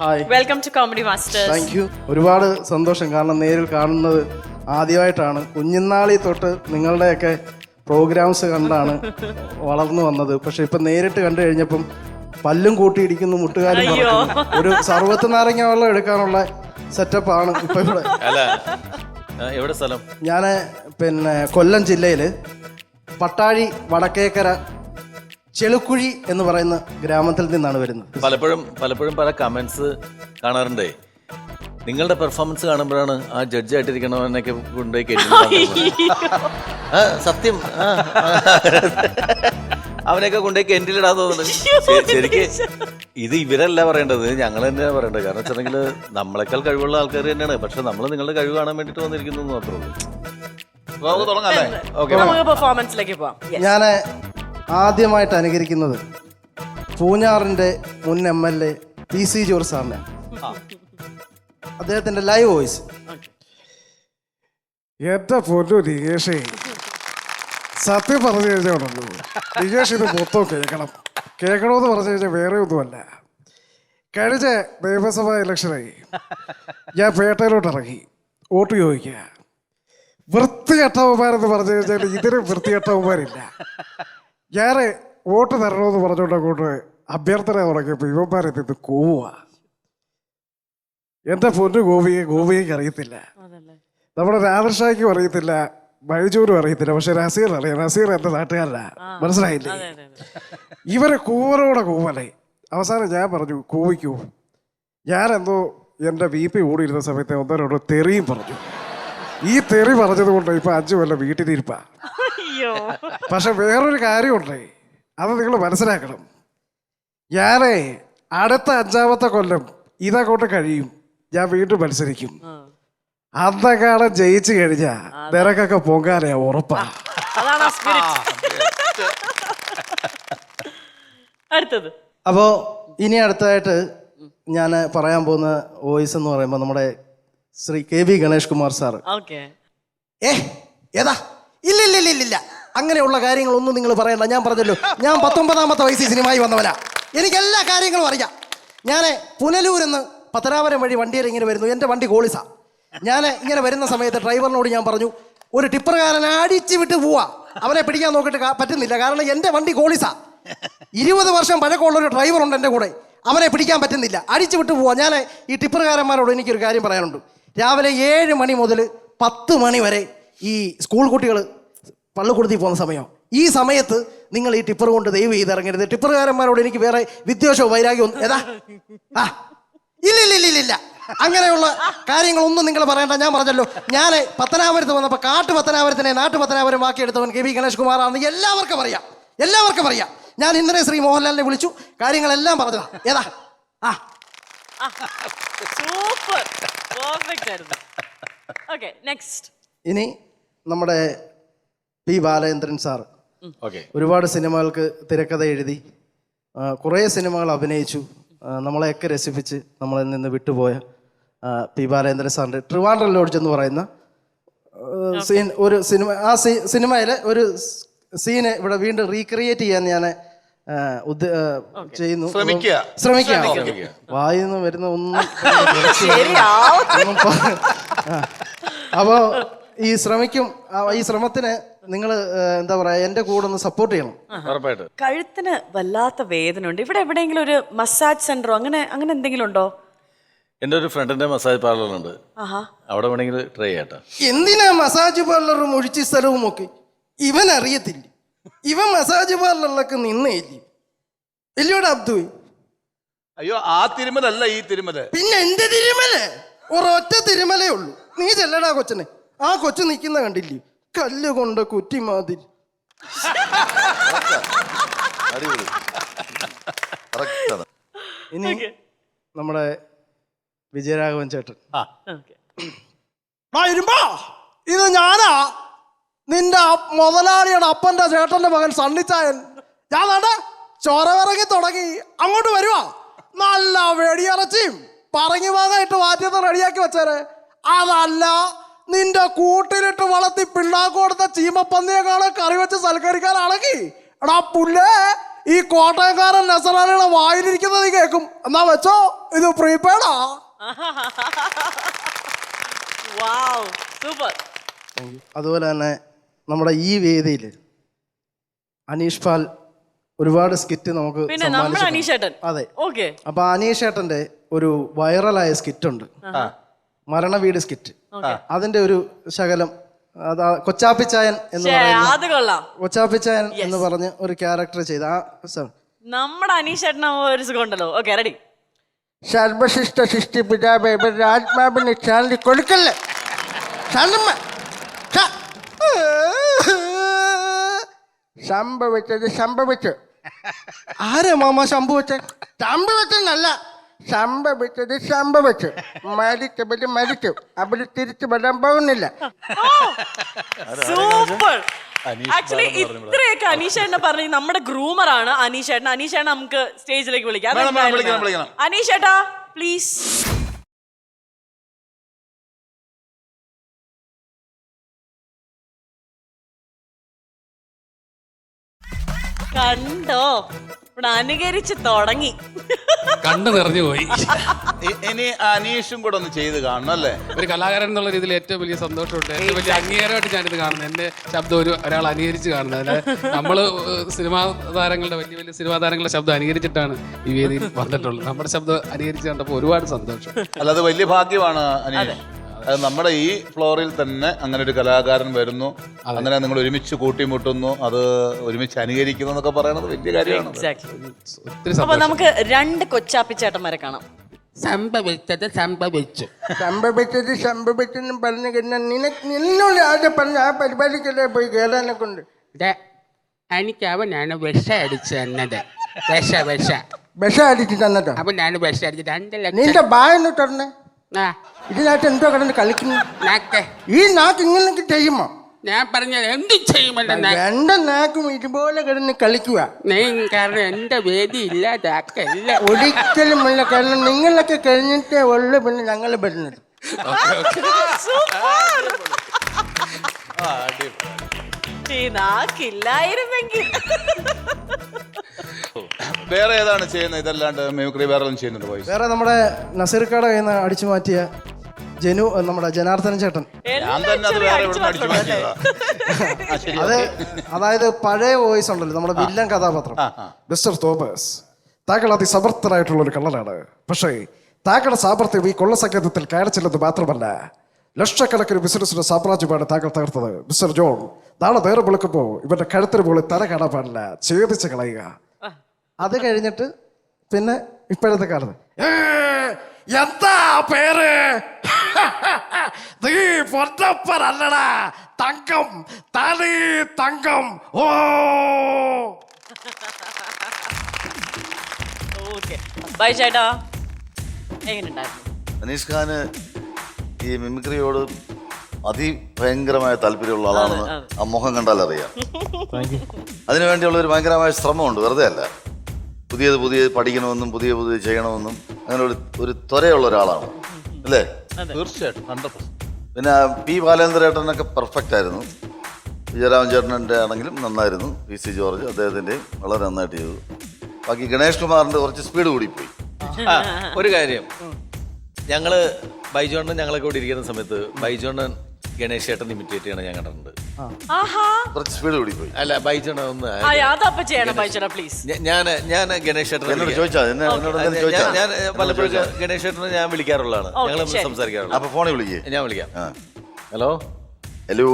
Hi welcome to comedy masters thank you ഒരുപാട് സന്തോഷം. കാരണം നേരിൽ കാണുന്നത് ആദ്യമായിട്ടാണ്. കുഞ്ഞുനാളി തൊട്ട് നിങ്ങളുടെയൊക്കെ പ്രോഗ്രാംസ് കണ്ടാണ് വളർന്നു വന്നത്. പക്ഷെ ഇപ്പൊ നേരിട്ട് കണ്ടു കഴിഞ്ഞപ്പം പല്ലും കൂട്ടിയിടിക്കുന്നു മുട്ടുകാരും. ഒരു സർവത്ത് നാരങ്ങ വെള്ളം എടുക്കാനുള്ള ആണ് ഇപ്പൊ ഇവിടെ. അല്ല. ആ, എവിടെ സ്ഥലം? ഞാൻ പിന്നെ കൊല്ലം ജില്ലയിൽ പട്ടാഴി വടക്കേക്കര ചെളുക്കുഴി എന്ന് പറയുന്ന ഗ്രാമത്തിൽ നിന്നാണ് വരുന്നത്. പലപ്പോഴും പലപ്പോഴും പല കമന്റ്സ് കാണാറുണ്ടേ. നിങ്ങളുടെ പെർഫോമൻസ് കാണുമ്പോഴാണ് ആ ജഡ്ജ് ആയിട്ടിരിക്കണവനൊക്കെ കൊണ്ടുപോയി ആ സത്യം. ആ, ആ. അവനെയൊക്കെ കൊണ്ടുപോയി കെന്റിലിടാൻ തോന്നുന്നു ശ- ശരിക്ക് ഇത് ഇവരല്ല പറയേണ്ടത് ഞങ്ങൾ തന്നെയാണ് പറയേണ്ടത്. കാരണം വെച്ചിട്ടുണ്ടെങ്കിൽ നമ്മളെക്കാൾ കഴിവുള്ള ആൾക്കാർ തന്നെയാണ്. പക്ഷെ നമ്മൾ നിങ്ങളുടെ കഴിവ് കാണാൻ വേണ്ടിട്ട് വന്നിരിക്കുന്നു എന്ന് മാത്രമേ ഉള്ളൂ. അപ്പൊ നമുക്ക് തുടങ്ങാം അല്ലേ? ഓക്കെ നമുക്ക് പെർഫോമൻസിലേക്ക് പോവാം. Yes. ഞാൻ ആദ്യമായിട്ട് അനുകരിക്കുന്നത് പൂഞ്ഞാറിന്റെ മുൻ M L A P C George സാറിനെ അദ്ദേഹത്തിന്റെ ലൈവ് വോയിസ്. സത്യം പറഞ്ഞു കഴിഞ്ഞാണല്ലോ നികേഷ് ഇത് മൊത്തം കേൾക്കണം. കേൾക്കണമെന്ന് പറഞ്ഞു കഴിഞ്ഞാൽ വേറെ ഒന്നുമല്ല. കഴിഞ്ഞ നിയമസഭാ ഇലക്ഷനായി ഞാൻ പേട്ടയിലോട്ട് ഇറങ്ങി. വോട്ട് ചോദിക്കുക. വൃത്തികെട്ടവന്മാരെന്ന് പറഞ്ഞു കഴിഞ്ഞാൽ ഇതിന് വൃത്തികെട്ടവന്മാരില്ല. ഞാൻ വോട്ട് തരണമെന്ന് പറഞ്ഞുകൊണ്ട് അങ്ങോട്ട് അഭ്യർത്ഥന തുടങ്ങിയപ്പോൾ ഇവന്മാരെ നിന്ന് കൂവുക എന്റെ പൊന്നു ഗോപിയെ ഗോപിയേക്ക് അറിയത്തില്ല. നമ്മുടെ രാധർഷായ്ക്കും അറിയത്തില്ല ബൈജൂരും അറിയത്തില്ല പക്ഷെ നസീർ അറിയാം. നസീർ എന്റെ നാട്ടുകാരനാ. മനസ്സിലായില്ലേ? ഇവരെ കൂവനോടെ കൂവലേ. അവസാനം ഞാൻ പറഞ്ഞു കൂവിക്കൂ. ഞാനെന്തോ എന്റെ ബി പി ഓടിയിരുന്ന സമയത്ത് ഒന്നരോട് തെറിയും പറഞ്ഞു. ഈ തെറി പറഞ്ഞത് കൊണ്ട് ഇപ്പൊ അഞ്ചു കൊല്ലം വീട്ടിലിരിപ്പാ അയ്യോ. പക്ഷെ വേറൊരു കാര്യമുണ്ടേ. അത് നിങ്ങൾ മനസ്സിലാക്കണം. ഞാനേ അടുത്ത അഞ്ചാമത്തെ കൊല്ലം ഇതങ്ങോട്ട് കഴിയും. ഞാൻ വീണ്ടും മത്സരിക്കും. അന്നകാലം ജയിച്ചു കഴിഞ്ഞാ നിനക്കൊക്കെ പൊങ്കാലയാ ഉറപ്പാ. അതാണ് സ്പിരിറ്റ് അടുത്തത്. അപ്പോൾ ഇനി അടുത്തതായിട്ട് ഞാൻ പറയാൻ പോകുന്ന വോയിസ് എന്ന് പറയുമ്പോൾ നമ്മുടെ Shri K V Ganesh Kumar sir okay. ഏ ഏതാ? ഇല്ല ഇല്ല ഇല്ല ഇല്ല അങ്ങനെയുള്ള കാര്യങ്ങളൊന്നും നിങ്ങൾ പറയണ്ട. ഞാൻ പറഞ്ഞല്ലോ ഞാൻ പത്തൊമ്പതാമത്തെ വയസ്സിൽ സിനിമയിൽ വന്നവനാ. എനിക്ക് എല്ലാ കാര്യങ്ങളും അറിയാം. ഞാൻ പുനലൂരെന്ന് പത്തനാപുരം വഴി വണ്ടിയിൽ ഇങ്ങനെ വരുന്നു. എന്റെ വണ്ടി കോളിസാ ഞാൻ ഇങ്ങനെ വരുന്ന സമയത്ത് ഡ്രൈവറിനോട് ഞാൻ പറഞ്ഞു ഒരു ടിപ്പറുകാരൻ അടിച്ചു വിട്ട് പോവാ. അവനെ പിടിക്കാൻ നോക്കിയിട്ട് പറ്റുന്നില്ല. കാരണം എന്റെ വണ്ടി കോളിസാ ഇരുപത് വർഷം പഴക്കമുള്ള ഒരു ഡ്രൈവർ ഉണ്ട് എന്റെ കൂടെ. അവനെ പിടിക്കാൻ പറ്റുന്നില്ല. അടിച്ചു വിട്ട് പോവാ. ഞാൻ ഈ ടിപ്പറുകാരന്മാരോട് എനിക്കൊരു കാര്യം പറയാനുണ്ട്. രാവിലെ ഏഴ് മണി മുതൽ പത്ത് മണി വരെ ഈ സ്കൂൾ കുട്ടികൾ പള്ളിക്കൂടത്തിൽ പോകുന്ന സമയം. ഈ സമയത്ത് നിങ്ങൾ ഈ ടിപ്പർ കൊണ്ട് ദൈവം ചെയ്ത് ഇറങ്ങരുത് ടിപ്പറുകാരന്മാരോട് എനിക്ക് വേറെ വിദ്വേഷവും വൈരാഗ്യവും ഏതാ? ആ. ഇല്ല ഇല്ല ഇല്ല ഇല്ല ഇല്ല അങ്ങനെയുള്ള കാര്യങ്ങളൊന്നും നിങ്ങൾ പറയണ്ട. ഞാൻ പറഞ്ഞല്ലോ. ഞാൻ പത്തനാപുരത്ത് വന്നപ്പോൾ കാട്ടു പത്തനാപുരത്തിനെ നാട്ടു പത്തനാപുരം വാക്കിയെടുത്തവൻ കെ വി ഗണേഷ് കുമാറാണെന്ന് എല്ലാവർക്കും അറിയാം. എല്ലാവർക്കും അറിയാം. ഞാൻ ഇന്നലെ ശ്രീ മോഹൻലാലിനെ വിളിച്ചു. കാര്യങ്ങളെല്ലാം പറഞ്ഞതാ. ഏതാ? ആ. സൂപ്പർ പെർഫെക്റ്റ് ആയിരുന്നു. ഓക്കെ നെക്സ്റ്റ് ഇനി നമ്മുടെ പി ബാലചന്ദ്രൻ സാർ ഓക്കെ ഒരുപാട് സിനിമകൾക്ക് തിരക്കഥ എഴുതി കുറേ സിനിമകൾ അഭിനയിച്ചു നമ്മളെയൊക്കെ രസിപ്പിച്ച് നമ്മളിൽ നിന്ന് വിട്ടുപോയ പി ബാലേന്ദ്രൻ സാറിന്റെ ട്രിവാൻഡ്രം ലോഡ്ജ് എന്ന് പറയുന്ന സീൻ ഒരു സിനിമ ആ സിനിമയിലെ ഒരു സീന് ഇവിടെ വീണ്ടും റീക്രിയേറ്റ് ചെയ്യാൻ ഞാൻ ചെയ്യുന്നു. ശ്രമിക്കുക. ശ്രമിക്കുക. വായിൽ നിന്ന് വരുന്ന ഒന്നും അപ്പോ ഈ ശ്രമിക്കും ഈ ശ്രമത്തിന് നിങ്ങൾ എന്താ പറയാ എന്റെ കൂടെ ഒന്ന് സപ്പോർട്ട് ചെയ്യണം. ഉറപ്പായിട്ട്. കഴുത്തിന് വല്ലാത്ത വേദന ഉണ്ട്. ഇവിടെ എവിടെയെങ്കിലും ഒരു മസാജ് സെന്ററോ അങ്ങനെ അങ്ങനെ എന്തെങ്കിലും ഉണ്ടോ? എന്റെ ഒരു ഫ്രണ്ടിന്റെ മസാജ് പാർലർ ഉണ്ട്. അവിടെ വേണമെങ്കിൽ ട്രൈ ചെയ്യട്ടെ എന്തിനാ മസാജ് പാർലറും ഒഴിച്ച സ്ഥലവും ഒക്കെ? ഇവൻ അറിയത്തില്ല ഇവൻ മസാജ് പാർലറിലൊക്കെ നിന്നേ ഇല്ലയോട് അബ്ദു? അയ്യോ ആ തിരുമലല്ല ഈ തിരുമല. പിന്നെ എന്റെ തിരുമല? ഒരൊറ്റ തിരുമലേ ഉള്ളൂ. നീ ചെല്ലടാ കൊച്ചനെ. ആ കൊച്ചു നിൽക്കുന്ന കണ്ടില്ലേ? കല്ല് കൊണ്ട് അടിപൊളി. Correct ആണ്. ഇനി നമ്മുടെ വിജയരാഘവൻ ചേട്ടൻ. ഓക്കെ ആ ഇരുമ്പാ. ഇത് ഞാനാ. നിന്റെ മുതലാളിയുടെ അപ്പന്റെ ചേട്ടന്റെ മകൻ സണ്ണിച്ചായൻ. ഞാൻ വേണ്ട ചോരവിറങ്ങി തുടങ്ങി. അങ്ങോട്ട് വരുവാ. നല്ല വെടിയിറച്ചിയും പറഞ്ഞു വാങ്ങായിട്ട് മാറ്റിയത് റെഡിയാക്കി വെച്ചേരെ. അതല്ല നിന്റെ കൂട്ടിലിട്ട് വളർത്തി പിള്ളാക്ക് കൊടുത്ത ചീമപ്പന്നിയെക്കാളെ കറി വെച്ച് സൽക്കരിക്കാൻ അളകി എടാ പുല്ലേ ഈ കോട്ടയക്കാരൻ നസറാനിയുടെ വായിലിരിക്കുന്നത് കേൾക്കും എന്നാ വെച്ചോ ഇത് പ്രീപെയ്ഡാ. വാവ് സൂപ്പർ അതുപോലെ തന്നെ നമ്മുടെ ഈ വേദിയിൽ അനീഷ് പാൽ ഒരുപാട് സ്കിറ്റ് നമുക്ക് പിന്നെ നമ്മുടെ സമ്മാനിച്ചിട്ടുണ്ട്. അനീഷേട്ടൻ അതെ. ഓക്കെ. അപ്പൊ അനീഷ് ഏട്ടന്റെ ഒരു വൈറലായ സ്കിറ്റ് ഉണ്ട്. മരണവീട് സ്കിറ്റ് അതിന്റെ ഒരു ശകലം അതാ കൊച്ചാപ്പിച്ചായൻ എന്ന് പറയുന്ന അത് കൊള്ളാം. കൊച്ചാപ്പിച്ചായൻ എന്ന് പറഞ്ഞ് ഒരു ക്യാരക്ടർ ചെയ്ത ആ സ- നമ്മുടെ അനീഷേട്ടൻ ഒരു ഓക്കെ റെഡി സർവശിഷ്ട സൃഷ്ടി പിതാവേ ഇവരുടെ ചാലി കൊടുക്കല്ലേ. ശ- സംഭവിച്ചത് സംഭവിച്ചു. ആരാ മാമ സംഭവിച്ച? സംഭവിച്ചെന്നല്ല സംഭവിച്ചത് സംഭവിച്ചു. മരിച്ചവര് മരിച്ചു. അവർ തിരിച്ചു വരാൻ പോകുന്നില്ല. സൂപ്പർ. അനീഷ് ആക്ച്വലി ഇത്രയൊക്കെ അനീഷേട്ടനെ പറഞ്ഞ നമ്മുടെ ഗ്രൂമർ ആണ് അനീഷേട്ടൻ അനീഷേട്ടൻ നമുക്ക് സ്റ്റേജിലേക്ക് വിളിക്കാം. അനീഷേട്ടാ പ്ലീസ് കണ്ടോ? ഇവിടെ അനുകരിച്ച് തുടങ്ങി. കണ്ടു നിറഞ്ഞു പോയി. ഇ- ഇനി അനീഷും കൂടെ ഒന്ന് ചെയ്ത് കാണണം അല്ലേ? ഒരു കലാകാരൻ എന്നുള്ള രീതിയിൽ ഏറ്റവും വലിയ സന്തോഷമുണ്ട്. ഏറ്റവും വലിയ അംഗീകാരമായിട്ട് ഞാനിത് കാണുന്നത്. എന്റെ ശബ്ദം ഒരു ഒരാൾ അനുകരിച്ച് കാണുന്നത്. അല്ലാതെ നമ്മൾ സിനിമാ താരങ്ങളുടെ വലിയ വലിയ സിനിമാ താരങ്ങളുടെ ശബ്ദം അനുകരിച്ചിട്ടാണ് ഈ വേദിയിൽ വന്നിട്ടുള്ളത്. നമ്മുടെ ശബ്ദം അനുകരിച്ച് കണ്ടപ്പോൾ ഒരുപാട് സന്തോഷം. അല്ല അത് വലിയ ഭാഗ്യമാണ് അനീഷ്. അത് നമ്മുടെ ഈ ഫ്ലോറിൽ തന്നെ അങ്ങനെ ഒരു കലാകാരൻ വരുന്നു. അങ്ങനെ നിങ്ങൾ ഒരുമിച്ച് കൂട്ടിമുട്ടുന്നു. അത് ഒരുമിച്ച് അനുകരിക്കുന്നു എന്നൊക്കെ പറയുന്നത് വലിയ കാര്യമാണ്. ഒത്തിരി അപ്പൊ സന്തോഷം. നമുക്ക് രണ്ട് കൊച്ചാപ്പിച്ചേട്ടന്മാരെ കാണാം. സംഭവിച്ചത് സംഭവിച്ചു. സംഭവിച്ചത് സംഭവിച്ചെന്നും പറഞ്ഞു കഴിഞ്ഞാൽ നിനക്ക് നിന്നോട് ആദ്യം പറഞ്ഞ ആ പരിപാടിക്കല്ലേ പോയി കേറാനെ കൊണ്ട്? ദേ, അവനാണ് വിഷ അടിച്ചു തന്നത്. വിഷ വിഷ. വിഷം അടിച്ച് അപ്പൊ ഞാൻ വിഷ അടിച്ച് രണ്ട് ലക്ഷം നിന്റെ ബായെന്ന് തുറന്ന്. ഇതിനകത്ത് എന്തോ കിടന്ന് കളിക്കുന്നു? നാക്ക്. ഈ നാക്ക് ഇങ്ങനെ ചെയ്യുമോ? ഞാൻ പറഞ്ഞത് എന്ത് ചെയ്യുമല്ലോ രണ്ട് നാക്കും ഇതുപോലെ കിടന്ന് കളിക്കുക. നീ കാരണം എന്റെ വേദി ഇല്ലാതാക്കല്ല ഒരിക്കലും ഇല്ല കാരണം നിങ്ങളൊക്കെ കഴിഞ്ഞിട്ടേ ഉള്ളു പിന്നെ ഞങ്ങൾ വരുന്നത്. ഈ നാക്കില്ലായിരുന്നെങ്കിൽ. വേറെ ഏതാണ് ചെയ്യുന്നത്? ഇതല്ലാണ്ട് മിമിക്രി വേറെ ഒന്നും ചെയ്യുന്നുണ്ട് വോയിസ് വേറെ നമ്മുടെ നസീർക്കാട് കയ്യിൽ നിന്ന് അടിച്ചു മാറ്റിയ ജനു നമ്മുടെ ജനാർദ്ദനൻ ചേട്ടൻ. ഞാൻ തന്നെ അത് വേറെ എവിടെ അടിച്ചു മാറ്റിയതാ. ആ, ശരി, അത് ഓക്കേ. അതായത് പഴയ വോയിസ് ഉണ്ടല്ലോ നമ്മുടെ വില്ലൻ കഥാപാത്രം. മിസ്റ്റർ തോമസ് താങ്കൾ അതിസമർത്ഥനായിട്ടുള്ള ഒരു കള്ളനാണ്. പക്ഷേ താങ്കളുടെ സാമർത്ഥ്യം ഈ കൊള്ളസങ്കേതത്തിൽ കയറച്ചില്ലെന്ന് മാത്രമല്ല ലക്ഷക്കണക്കിന് ബിസിനസ്സിന്റെ സാമ്രാജ്യമാണ് താങ്കൾ തകർത്തത്. മിസ്റ്റർ ജോൺ നാളെ നേരം വിളിക്കുമ്പോൾ ഇവന്റെ കഴുത്തിന് മുകളിൽ തല കാണാൻ പാടില്ല. ഛേദിച്ച് കളയുക. അത് കഴിഞ്ഞിട്ട് പിന്നെ ഇപ്പോഴത്തെ കാലത്ത്. എന്താ പേര്? നീ പൊന്നപ്പനല്ലടാ തങ്കം തനി തങ്കം. ഓ. ഓക്കെ. ബൈ ചേട്ടാ. എങ്ങനെയുണ്ടായിരുന്നു? അനീഷ് ഖാന് ഈ മിമിക്രിയോട് അതിഭയങ്കരമായ താല്പര്യമുള്ള ആളാണെന്ന് ആ മുഖം കണ്ടാൽ അറിയാം അതിനുവേണ്ടിയുള്ള ഒരു ഭയങ്കരമായ ശ്രമമുണ്ട്. വെറുതെ അല്ല പുതിയത് പുതിയത് പഠിക്കണമെന്നും പുതിയ പുതിയ ചെയ്യണമെന്നും അങ്ങനെ ഒരു ഒരു ത്വരയുള്ള ഒരാളാണ്. അല്ലേ? തീർച്ചയായിട്ടും ഹൺഡ്രഡ് പിന്നെ പി ബാലേന്ദ്രേട്ടനൊക്കെ പെർഫെക്റ്റ് ആയിരുന്നു. വിജയരാമൻ ചേട്ടന്റെ ആണെങ്കിലും നന്നായിരുന്നു. പി സി ജോർജ് അദ്ദേഹത്തിന്റെയും വളരെ നന്നായിട്ട് ചെയ്തു. ബാക്കി ഗണേഷ് കുമാറിന്റെ കുറച്ച് സ്പീഡ് കൂടിപ്പോയി. ആ, ഒരു കാര്യം. ഞങ്ങൾ ബൈജോണ്ണൻ ഞങ്ങളൊക്കെ ഇവിടെ ഇരിക്കുന്ന സമയത്ത് ബൈജോണ്ണൻ ഗണേഷ് ചേട്ടൻ ഇമിറ്റേറ്റ് ചെയ്യണം ഞാൻ കണ്ടിട്ടുണ്ട്. ആഹാ. കുറച്ച് സ്പീഡ് പോയി അല്ല ഒന്ന് ആ അതപ്പൊ ചെയ്യണം ബൈ പ്ലീസ് ഞാൻ ഞാൻ ഗണേഷ് ചേട്ടനെ എന്നോട് വിളിക്കാം. ചോദിച്ചാ എന്നെ എന്നോട് ഞാൻ- എന്തെങ്കിലും ചോദിച്ചാ? ഞാൻ പലപ്പോഴും ഗണേഷ് ചേട്ടനെ ഞാൻ വിളിക്കാറുള്ളതാണ്. ഓക്കേ, ഞങ്ങൾ ശരി. സംസാരിക്കാറുള്ളത് അപ്പൊ ഫോണിൽ വിളിക്കേ. ഞാൻ വിളിക്കാം. ആ. ഹലോ? ഹലോ?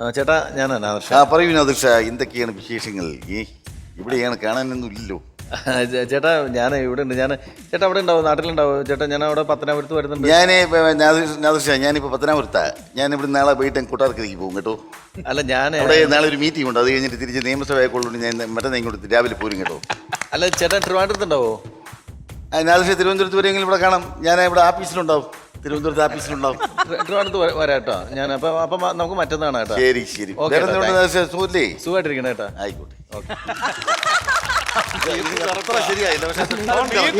ആ, ചേട്ടാ ഞാൻ നാദർഷ ആ പറയൂ നാദൃഷ എന്തൊക്കെയാണ് വിശേഷങ്ങൾ? ഏ ഇവിടെയാണ് കാണാനൊന്നും ഇല്ലല്ലോ. ചേട്ടാ ഞാൻ ഇവിടെ ഉണ്ട്. ഞാൻ ചേട്ടാ അവിടെ ഉണ്ടാവും? നാട്ടിലുണ്ടാവും? ചേട്ടാ ഞാൻ അവിടെ പത്തനാപുരത്ത് വരുന്നുണ്ട്. ഞാൻ ഞാൻ ഞാനിപ്പോ പത്തനാപുരത്താ. ഞാൻ ഇവിടെ നാളെ വൈകിട്ട് കൊട്ടാരക്കരയ്ക്ക് പോകും കേട്ടോ. അല്ല ഞാൻ അവിടെ നാളെ ഒരു മീറ്റിംഗ് ഉണ്ട്. അത് കഴിഞ്ഞിട്ട് തിരിച്ച് നിയമസഭയെക്കൊള്ളു ഞാൻ മറ്റന്നാ ഇങ്ങോട്ട് രാവിലെ പോരും കേട്ടോ. അല്ല ചേട്ടാ തിരുവനന്തപുരത്ത് ഉണ്ടാവോ? ഞാൻ നാദൃഷ തിരുവനന്തപുരത്ത് വരെയെങ്കിലും ഇവിടെ കാണാം. ഞാൻ ഇവിടെ ഓഫീസിലുണ്ടാവും തിരുവനന്തപുരത്ത് ഓഫീസിലുണ്ടാവും തിരുവനന്തപുരത്ത് ട്രിവാൻഡ്രത്ത് വര- വരാം കേട്ടോ ഞാൻ അപ്പൊ അപ്പൊ നമുക്ക് മറ്റന്നാണ് കേട്ടോ. ശരി ശരി. സുഖമായിട്ടിരിക്കണം കേട്ടോ. ആയിക്കോട്ടെ. ശരിയായില്ല പക്ഷെ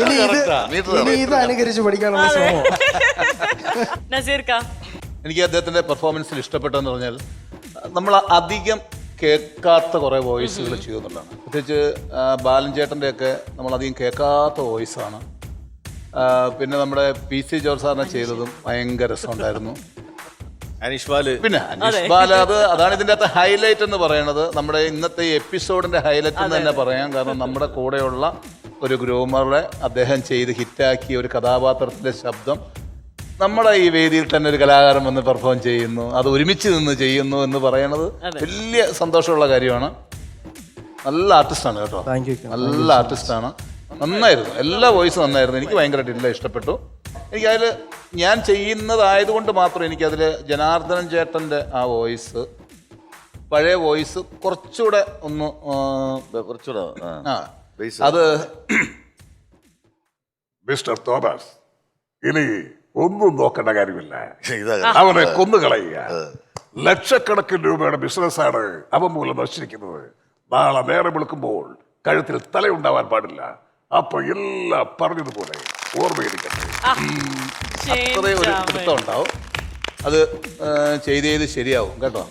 ഇനി ഇത് മീറ്റർ ഇനി ഇത് അനുകരിച്ച് പഠിക്കാനുള്ള ശ്രമം നസീർക്ക. എനിക്ക് അദ്ദേഹത്തിന്റെ പെർഫോമൻസിൽ ഇഷ്ടപ്പെട്ടെന്ന് പറഞ്ഞാൽ നമ്മൾ അധികം കേൾക്കാത്ത കുറേ വോയിസുകൾ ചെയ്യുന്നുണ്ടാണ്. പ്രത്യേകിച്ച് ബാലൻ ചേട്ടന്റെയൊക്കെ നമ്മളധികം കേൾക്കാത്ത വോയിസാണ് പിന്നെ നമ്മുടെ പി സി ജോർജ് സാറിനെ ചെയ്തതും ഭയങ്കര രസമുണ്ടായിരുന്നു. അനീഷ് ബാൽ പിന്നെ അനീഷ് ബാല അത് അതാണ് ഇതിന്റെ അകത്ത് ഹൈലൈറ്റ് എന്ന് പറയുന്നത് നമ്മുടെ ഇന്നത്തെ എപ്പിസോഡിന്റെ ഹൈലൈറ്റ് എന്ന് തന്നെ പറയാം. കാരണം നമ്മുടെ കൂടെയുള്ള ഒരു ഗ്രൂമറെ അദ്ദേഹം ചെയ്ത് ഹിറ്റാക്കിയ ഒരു കഥാപാത്രത്തിന്റെ ശബ്ദം നമ്മുടെ ഈ വേദിയിൽ തന്നെ ഒരു കലാകാരൻ വന്ന് പെർഫോം ചെയ്യുന്നു. അത് ഒരുമിച്ച് നിന്ന് ചെയ്യുന്നു എന്ന് പറയുന്നത് വലിയ സന്തോഷമുള്ള കാര്യമാണ്. നല്ല ആർട്ടിസ്റ്റാണ് കേട്ടോ. Thank you. നല്ല ആർട്ടിസ്റ്റാണ് നന്നായിരുന്നു. എല്ലാ വോയിസും നന്നായിരുന്നു. എനിക്ക് ഭയങ്കരമായിട്ട് എല്ലാം ഇഷ്ടപ്പെട്ടു. എനിക്ക് അതിൽ ഞാൻ ചെയ്യുന്നതായതുകൊണ്ട് മാത്രം എനിക്കതിൽ ജനാർദ്ദനൻ ചേട്ടന്റെ ആ വോയിസ് പഴയ വോയിസ് കുറച്ചുകൂടെ ഒന്ന് കുറച്ചുകൂടെ ആ. അത് മിസ്റ്റർ തോമസ് ഇനി ഒന്നും നോക്കേണ്ട കാര്യമില്ല. അവനെ കൊന്നുകളയുക. ലക്ഷക്കണക്കിന് രൂപയുടെ ബിസിനസ്സാണ് അവൻ മൂലം നശിച്ചിരിക്കുന്നത്. നാളെ നേരം വിളിക്കുമ്പോൾ കഴുത്തിൽ തലയുണ്ടാവാൻ പാടില്ല. അപ്പൊ എല്ലാം പറഞ്ഞതുപോലെ ഓർമ്മയിരിക്കട്ടെ അത്രയും ഒരു പിടുത്തം ഉണ്ടാവും. അത് ചെയ്ത് ചെയ്ത് ശരിയാവും കേട്ടോ?